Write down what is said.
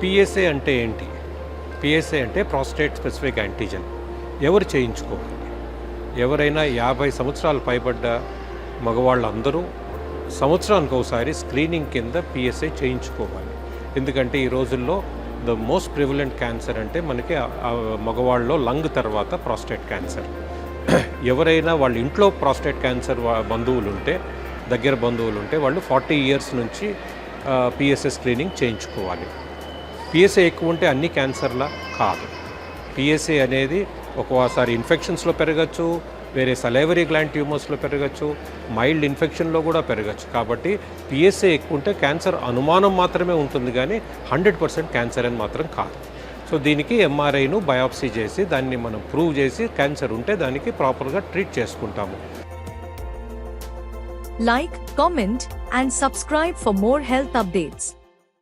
PSA అంటే ఏంటి? PSA అంటే ప్రాస్టేట్ స్పెసిఫిక్ యాంటీజెన్ ఎవరు చేయించుకోవాలి? ఎవరైనా యాభై సంవత్సరాలు పైబడ్డ మగవాళ్ళందరూ సంవత్సరానికి ఒకసారి స్క్రీనింగ్ కింద పిఎస్ఏ చేయించుకోవాలి. ఎందుకంటే ఈ రోజుల్లో ద మోస్ట్ ప్రివలెంట్ క్యాన్సర్ అంటే మనకి మగవాళ్ళలో లంగ్ తర్వాత ప్రాస్టేట్ క్యాన్సర్ ఎవరైనా వాళ్ళ ఇంట్లో ప్రాస్టేట్ క్యాన్సర్ బంధువులు ఉంటే దగ్గర బంధువులు ఉంటే వాళ్ళు ఫార్టీ ఇయర్స్ నుంచి పిఎస్ఏ స్క్రీనింగ్ చేయించుకోవాలి. పిఎస్ఏ ఎక్కువ ఉంటే అన్ని క్యాన్సర్లా కాదు. పిఎస్ఏ అనేది ఒక్కోసారి ఇన్ఫెక్షన్స్లో పెరగచ్చు వేరే సలైవరీ గ్లాండ్ ట్యూమర్స్లో పెరగచ్చు మైల్డ్ ఇన్ఫెక్షన్లో కూడా పెరగచ్చు. కాబట్టి పిఎస్ఏ ఎక్కువ ఉంటే క్యాన్సర్ అనుమానం మాత్రమే ఉంటుంది కానీ హండ్రెడ్ పర్సెంట్ క్యాన్సర్ అని మాత్రం కాదు. సో దీనికి ఎంఆర్ఐను బయాప్సీ చేసి దాన్ని మనం ప్రూవ్ చేసి క్యాన్సర్ ఉంటే దానికి ప్రాపర్గా ట్రీట్ చేసుకుంటాము. Like comment and subscribe for more health updates